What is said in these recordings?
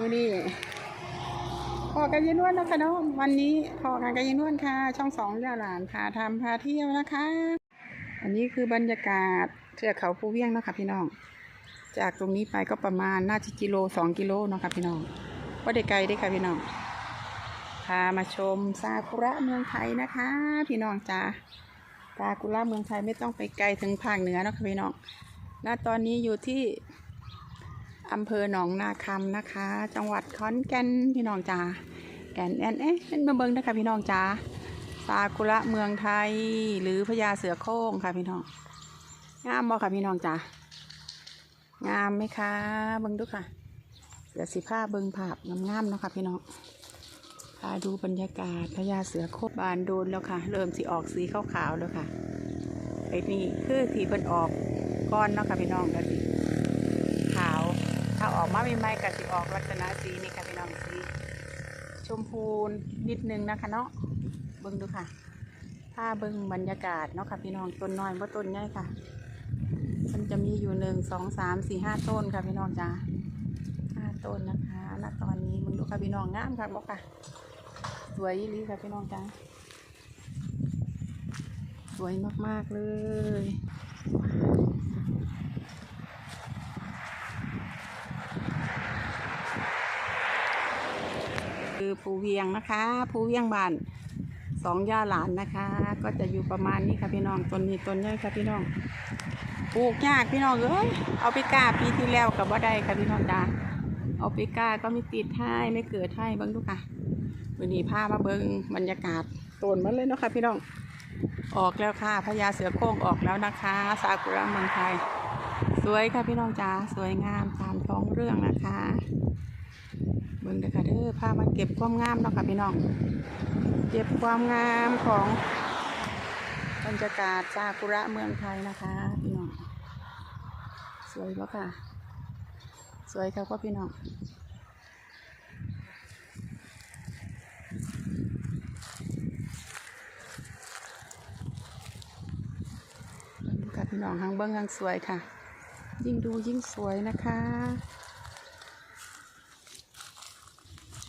วันนี้พอกันยินวนนะคะน้องวันนี้พอกันกันยินวนค่ะ ช่องสองยาหลานพาทำพาเที่ยวนะคะ อันนี้คือบรรยากาศเทือกเขาภูเวียงเนาะคะพี่น้อง จากตรงนี้ไปก็ประมาณน่าจะกิโลสองกิโลเนาะค่ะพี่น้องก็ได้ไกลได้ค่ะพี่น้องพามาชมซากุระเมืองไทยนะคะ พี่น้องจ้าซากุระเมืองไทยไม่ต้องไปไกลถึงภาคเหนือเนาะค่ะพี่น้องณตอนนี้อยู่ที่ อำเภอหนองนาคำนะคะ จังหวัดขอนแก่นพี่น้องจ้าแอนแอนเอ๊ะเป็นเมืองเบิ้งนะคะพี่น้องจ้าซากุระเมืองไทย หรือพญาเสือโคร่งค่ะพี่น้องงามบ่ค่ะพี่น้องจ้างามไหมคะเบิ้งดูค่ะเดี๋ยวสิผ้าเบิ้งภาพงามๆเนาะค่ะพี่น้องพาดูบรรยากาศพญาเสือโคร่งบานโดนแล้วค่ะ เริ่มสิออกสีขาวๆแล้วค่ะไอ้นี่คือที่เพิ่นออกก้อนเนาะค่ะพี่น้องก็สิ ถ้าออกมาใหม่ๆก็สิออกลักษณะสีนี่ค่ะพี่น้องสีชมพูนิดนึงนะคะเนาะเบิ่งดูค่ะถ้าเบิ่งบรรยากาศเนาะค่ะพี่น้องต้นน้อยว่าต้นใหญ่ค่ะมันจะมีอยู่หนึ่งสองสามสี่ห้าต้นค่ะพี่น้องจ้าห้าต้นนะคะณตอนนี้มึงดูค่ะพี่น้องงามค่ะบอกค่ะ สวยอีหลีค่ะพี่น้องจ้าสวยมากๆเลย คือภูเวียงนะคะภูเวียงบ้านสองย่าหลานนะคะ ก็จะอยู่ประมาณนี้ค่ะพี่น้องต้นนี้ต้นใหญ่ค่ะพี่น้องปลูกยากพี่น้องเอ้ยเอาไปกล้าปีที่แล้วกับว่าได้ค่ะพี่น้องจ้าเอาไปกล้าก็ไม่ติดให้ไม่เกิดให้เบิ้งดูค่ะวันนี้พามาเบิงบรรยากาศต้นมันเลยเนาะค่ะพี่น้องออกแล้วค่ะพญาเสือโคร่งออกแล้วนะคะซากุระเมืองไทย สวยค่ะพี่น้องจ๋าสวยงามตามท้องเรื่องนะคะ เบิ่งเด้อค่ะเด้อพามาเก็บความงามเนาะค่ะพี่น้อง เก็บความงามของบรรยากาศซากุระเมืองไทยนะคะพี่น้อง สวยปะค่ะ สวยครับพี่น้องดูค่ะพี่น้องทางเบิ้งทางสวยค่ะ ยิ่งดูยิ่งสวยนะคะ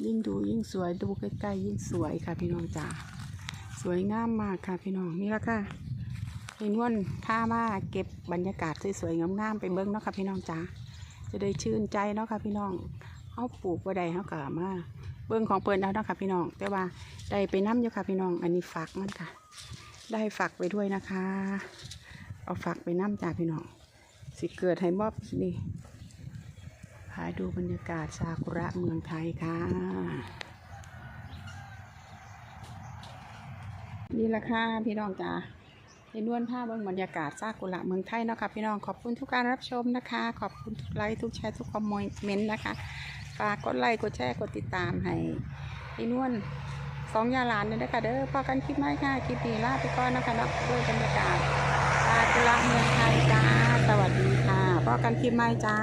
ยิ่งดูยิ่งสวยดูใกล้ๆยิ่งสวยค่ะพี่น้องจ๋าสวยงามมากค่ะพี่น้องนี่ละค่ะเห็นว่นผ้ามาเก็บบรรยากาศสวยๆงามๆไปเบิ้งเนาะค่ะพี่น้องจ๋าจะได้ชื่นใจเนาะค่ะพี่น้องเอาปลูกไ่ได้เขาก็มาเบิ้องของเปิดแล้วเนาะค่ะพี่น้อง แต่ว่าได้ไปน้ำอยู่ค่ะพี่น้อง อันนี้ฝักมันค่ะ ได้ฝักไปด้วยนะคะ เอาฝักไปน้ำจ่าพี่น้อง สิเกิดให้มอบนี่ พาดูบรรยากาศซากุระเมืองไทยค่ะ นี่ละค่ะพี่น้องจ๋าเห็นวนภาพบรรยากาศซากุระเมืองไทยเนาะค่ะพี่น้องขอบคุณทุกการรับชมนะคะ ขอบคุณทุกไลค์ทุกแชร์ทุกคอมเมนต์นะคะฝากกดไลค์กดแชร์กดติดตามให้พี่นวลสองยาหลานเนี่ยนะคะเด้อพอกันคลิปไหมค่ะคลิปนี้ลาไปก่อนนะคะนะด้วยบรรยากาศซากุระเมืองไทยจ้าสวัสดีค่ะพบกันคลิปใหม่จ้า